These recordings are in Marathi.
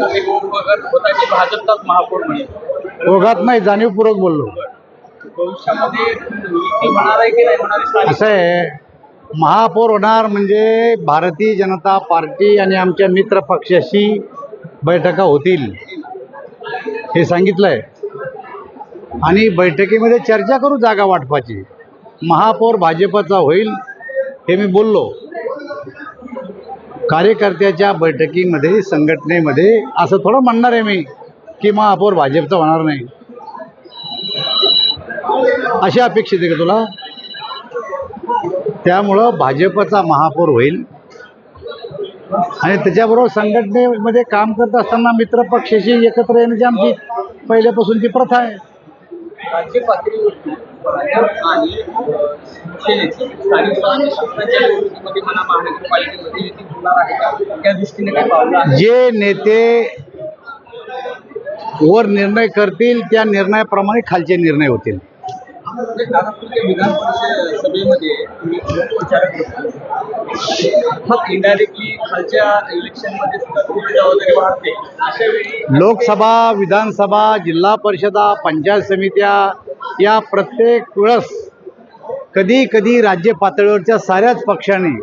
होता की भाजपचाच महापौर ओघात नाही जाणीवपूर्वक बोललो. भविष्यामध्ये युती होणार आहे की नाही होणार आहे स्थानिक? असं आहे महापौर होणार म्हणजे भारतीय जनता पार्टी आणि आमच्या मित्र पक्षाशी बैठका होतील हे सांगितलंय. आणि बैठकीमध्ये चर्चा करू जागा वाटपाची. महापौर भाजपचा होईल हे मी बोललो. कार्यकर्त्याच्या बैठकीमध्ये संघटनेमध्ये असं थोडं म्हणणार आहे मी की महापौर भाजपचा होणार नाही. अशी अपेक्षित आहे का तुला? त्यामुळं भाजपचा महापौर होईल. आणि त्याच्याबरोबर संघटनेमध्ये काम करत असताना मित्र पक्षाशी एकत्र येण्याची आमची पहिल्यापासूनची प्रथा आहे. राज्य पातळीवरती भाजप आणि शिवसेनेची स्थानिक स्वराज्य संस्थांच्या निवडणुकीमध्ये मला महानगरपालिकेमध्ये युती होणार आहे का? त्या दृष्टीने काही पावलं आहे जे नेते वर निर्णय करतील त्या निर्णयाप्रमाणे खालचे निर्णय होतील. म्हणजे नागपूरच्या विधान परिषद सभेमध्ये तुम्ही प्रचारक होता. मग इनडायरेक्टली खालच्या इलेक्शनमध्ये सुद्धा तुमची जबाबदारी वाढते. अशा वेळी लोकसभा विधानसभा जिल्हा परिषदा पंचायत समित्या या प्रत्येक वेळेस कधी कधी राज्य पातळीवरच्या साऱ्याच पक्षाने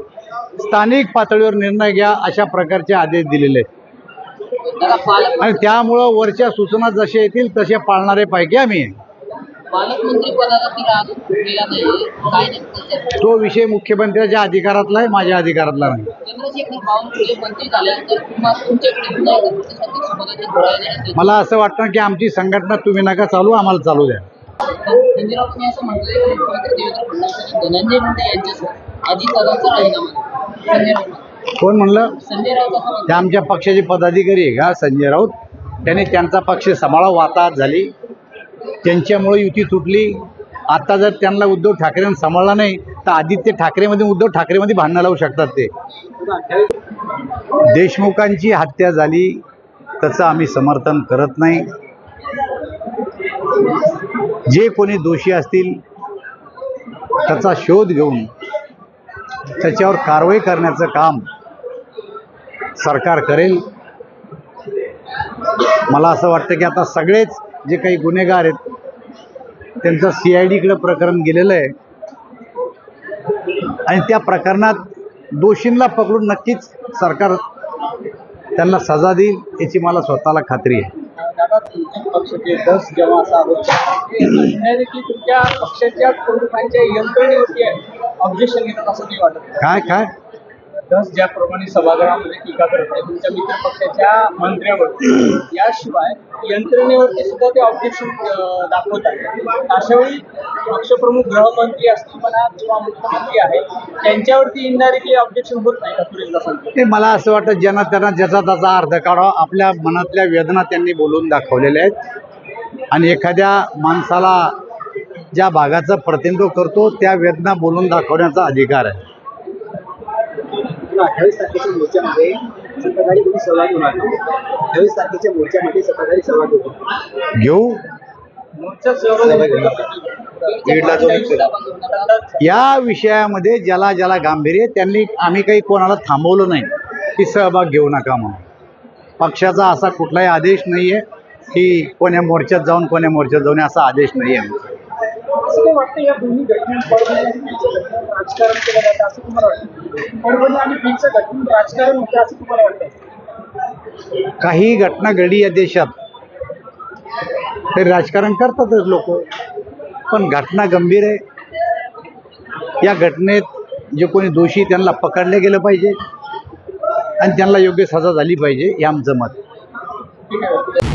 स्थानिक पातळीवर निर्णय घ्या अशा प्रकारचे आदेश दिलेले आहेत. आणि त्यामुळं वरच्या सूचना जशा येतील तसे पाळणारे पैकी आम्ही. ती विषय मुख्यमंत्र्याच्या अधिकारातला आहे माझ्या अधिकारातला नाही. मला असं वाटतं की आमची संघटना तुम्ही नका चालू आम्हाला चालू द्या. असं म्हटलंय की मुख्यमंत्री देवेंद्र फडणवीस आणि धनंजय मुंडे यांच्यासह राजीनामा संजय राऊत. कोण म्हणलं? संजय राऊत असं म्हणतात ते आमच्या पक्षाचे पदाधिकारी आहे का संजय राऊत? त्याने त्यांचा पक्ष सांभाळा वाताहत झाली. त्यांच्यामुळे युती तुटली. आता जर त्यांना उद्धव ठाकरेंनी सांभाळला नाही तर आदित्य ठाकरेमध्ये उद्धव ठाकरेमध्ये भांडणं लावू शकतात ते. देशमुखांची हत्या झाली त्याचं आम्ही समर्थन करत नाही. जे कोणी दोषी असतील त्याचा शोध घेऊन त्याच्यावर कारवाई करण्याचं काम सरकार करेल. मला असं वाटतं की आता सगळेच जे काही गुन्हेगार आहेत त्यांचं सी आय डीकडं प्रकरण गेलेलं आहे. आणि त्या प्रकरणात दोषींना पकडून नक्कीच सरकार त्यांना सजा देईल याची मला स्वतःला खात्री आहे. दादा पक्षाचे दस जेव्हा असा आरोप इनडायरेक्टली तुमच्या पक्षाच्या प्रमुखांच्या यंत्रणेवरती ऑब्जेक्शन घेतात असं नाही वाटत काय काय? दस ज्याप्रमाणे सभागृहामध्ये टीका करत आहे तुमच्या मित्र पक्षाच्या मंत्र्यावरती याशिवाय यंत्रणेवरती सुद्धा ते ऑब्जेक्शन दाखवत आहेत. अशा वेळी पक्षप्रमुख गृहमंत्री असतील म्हणा किंवा मुख्यमंत्री आहेत त्यांच्यावरती इनडायरेक्टली ऑब्जेक्शन होत नाही का सुरेश ते मला असं वाटतं ज्यांना त्यांना ज्याचा त्याचा अर्थ काढावा आपल्या मनातल्या वेदना त्यांनी बोलून दाखवलेल्या आहेत. आणि एखाद्या माणसाला ज्या भागाचं प्रतिनिधित्व करतो त्या वेदना बोलून दाखवण्याचा अधिकार आहे. अठ्ठावीस तारखेच्या मोर्चामध्ये सत्ताधारी तुम्ही सहभागी होणार अठ्ठावीस तारखेच्या मोर्चामध्ये सत्ताधारी सहभागी होणार घेऊ? मोर्चा सहभागी या विषयामध्ये ज्याला ज्याला गांभीर्य त्यांनी आम्ही काही कोणाला थांबवलं नाही. की सहभाग घेऊ नका म्हणून. पक्षाचा असा कुठलाही आदेश नाही आहे की कोण्या मोर्चात जाऊन कोण्या मोर्चात जाऊन असा आदेश नाही आहे बीडच्या राजकारण केलं जातं असं तुम्हाला वाटतं? परभणी आणि बीडचं घटनेत राजकारण होतं असं तुम्हाला वाटतं? काही घटना घडली या देशात ते राजकारण करतातच लोक. पण घटना गंभीर आहे. या घटनेत जे कोणी दोषी त्यांना पकडले गेलं पाहिजे. आणि त्यांना योग्य सजा झाली पाहिजे हे आमचं मत. ठीक आहे.